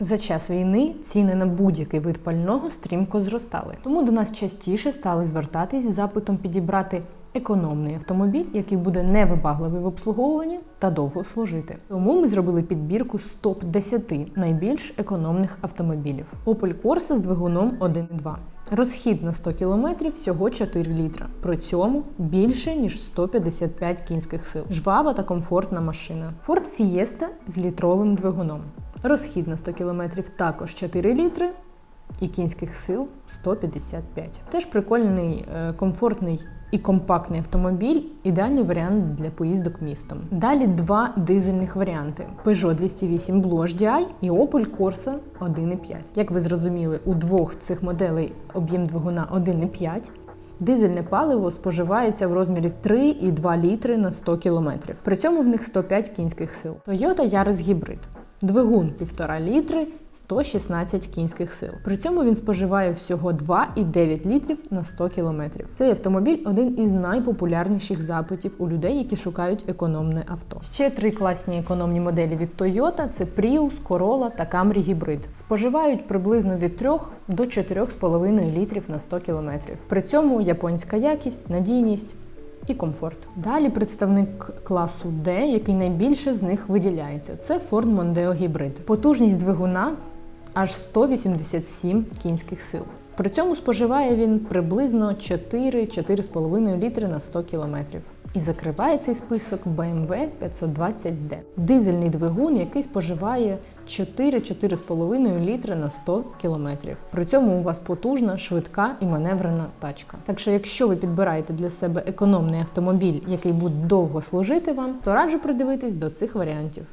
За час війни ціни на будь-який вид пального стрімко зростали, тому до нас частіше стали звертатись з запитом підібрати економний автомобіль, який буде невибагливий в обслуговуванні та довго служити. Тому ми зробили підбірку з топ 10 найбільш економних автомобілів. Opel Corsa з двигуном 1.2. Розхід на 100 км всього 4 літра. При цьому більше ніж 155 кінських сил. Жвава та комфортна машина. Ford Fiesta з літровим двигуном. Розхід на 100 км також 4 літри і кінських сил 155. Теж прикольний, е, комфортний і компактний автомобіль ідеальний варіант для поїздок містом. Далі два дизельних варіанти: Peugeot 208 Blush DI і Opel Corsa 1.5. Як ви зрозуміли, у двох цих моделей об'єм двигуна 1.5. Дизельне паливо споживається в розмірі 3,2 літри на 100 км. При цьому в них 105 кінських сил. Toyota Yaris Hybrid. Двигун 1,5 літри, 116 кінських сил. При цьому він споживає всього 2,9 літрів на 100 км. Цей автомобіль один із найпопулярніших запитів у людей, які шукають економне авто. Ще три класні економні моделі від Toyota – це Prius, Corolla та Camry Hybrid. Споживають приблизно від 3 до 4,5 літрів на 100 км. При цьому японська якість, надійність і комфорт. Далі представник класу D, який найбільше з них виділяється. Це Ford Mondeo Hybrid. Потужність двигуна аж 187 кінських сил. При цьому споживає він приблизно 4-4,5 літри на 100 км. І закриває цей список BMW 520D. Дизельний двигун, який споживає 4-4,5 літри на 100 км. При цьому у вас потужна, швидка і маневрена тачка. Так що, якщо ви підбираєте для себе економний автомобіль, який буде довго служити вам, то раджу придивитись до цих варіантів.